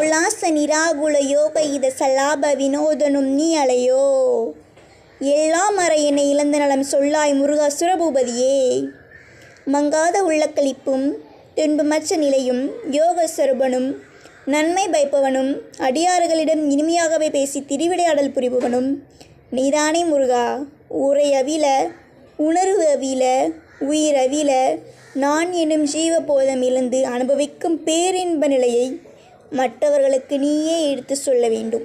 ಉಲ್ಲಾಸ நிராகுல யோக இத சலாப வினோதனும் நீ அலையோ? எல்லாம் மற என்னை இழந்த நலம் சொல்லாய் முருகா சுரபூபதியே. மங்காத உள்ளக்களிப்பும் துன்பமற்ற நிலையும் யோக சொருபனும் நன்மை பயப்பவனும் அடியாறுகளிடம் இனிமையாகவே பேசி திருவிளையாடல் புரிபவனும் நீதானே முருகா. உரை அவில உணர்வு அவில உயிர் அவில நான் எனும் ஜீவபோதம் இழந்து அனுபவிக்கும் பேரின்ப நிலையை மற்றவர்களுக்கு நீயே எடுத்து சொல்ல வேண்டும்.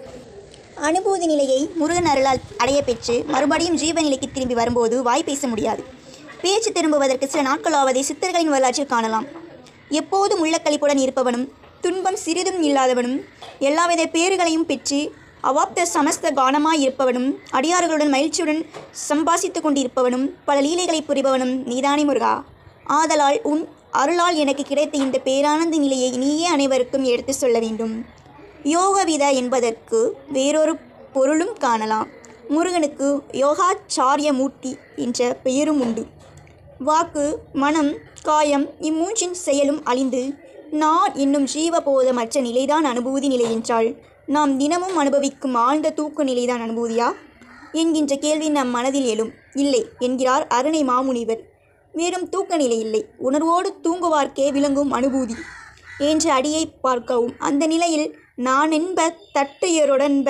அனுபூதி நிலையை முருகன் அருளால் அடைய பெற்று மறுபடியும் ஜீவ நிலைக்கு திரும்பி வரும்போது வாய் பேச முடியாது. பேச்சு திரும்புவதற்கு சில நாட்களாவதே சித்தர்களின் வரலாற்றில் காணலாம். எப்போதும் உள்ளக்களிப்புடன் இருப்பவனும் துன்பம் சிறிதும் இல்லாதவனும் எல்லாவித பேறுகளையும் பெற்று அவாப்த சமஸ்த கானமாய் இருப்பவனும் அடியார்களுடன் மகிழ்ச்சியுடன் சம்பாசித்து கொண்டிருப்பவனும் பல லீலைகளை புரிபவனும் நீதானே முருகா. ஆதலால் உன் அருளால் எனக்கு கிடைத்த இந்த பேரானந்த நிலையை நீயே அனைவருக்கும் எடுத்து சொல்ல வேண்டும். யோகவிதா என்பதற்கு வேறொரு பொருளும் காணலாம். முருகனுக்கு யோகாச்சாரிய மூர்த்தி என்ற பெயரும் உண்டு. வாக்கு மனம் காயம் இம்மூன்றின் செயலும் அழிந்து நான் என்னும் ஜீவபோதமற்ற நிலைதான் அனுபூதி நிலை என்றால் நாம் தினமும் அனுபவிக்கும் ஆழ்ந்த தூக்க நிலைதான் அனுபூதியா? என்கின்ற கேள்வி நம் மனதில் எழும். இல்லை என்கிறார் அருணை மாமுனிவர். வெறும் தூக்க நிலை இல்லை. உணர்வோடு தூங்குவார்க்கே விளங்கும் அனுபூதி. என்ற அடியை பார்க்கவும். அந்த நிலையில் நான் என்ப தட்டுயருடன்ப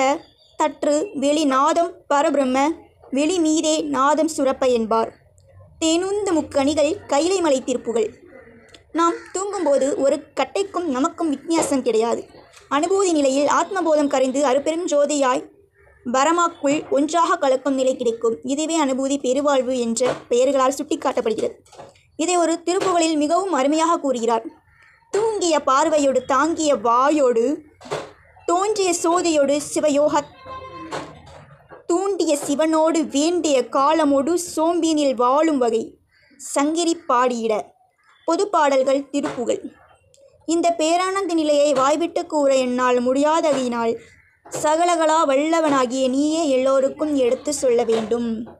தற்று வெளி நாதம் பரபிரம்ம வெளி மீதே நாதம் சுரப்ப என்பார். தேனுந்த முக்கணிகள் கைலை மலை தீர்ப்புகள். நாம் தூங்கும்போது ஒரு கட்டைக்கும் நமக்கும் வித்தியாசம் கிடையாது. அனுபூதி நிலையில் ஆத்மபோதம் கரைந்து அறுபெரும் ஜோதியாய் பரமாக்குள் ஒன்றாக கலக்கும் நிலை கிடைக்கும். இதுவே அனுபூதி பெருவாழ்வு என்ற பெயர்களால் சுட்டிக்காட்டப்படுகிறது. இதை ஒரு திருப்புகளில் மிகவும் அருமையாக கூறுகிறார். தூங்கிய பார்வையோடு தாங்கிய வாயோடு தோன்றிய சோதியோடு சிவயோக தூண்டிய சிவனோடு வேண்டிய காலமோடு சோம்பினில் வாழும் வகை சங்கிரி பாடியிட பொதுப்பாடல்கள் திருப்புகள் இந்த பேரானந்த நிலையை வாய்விட்டு கூற என்னால் முடியாதகையினால் சகலகலா வல்லவனாகிய நீயே எல்லோருக்கும் எடுத்து சொல்ல வேண்டும்.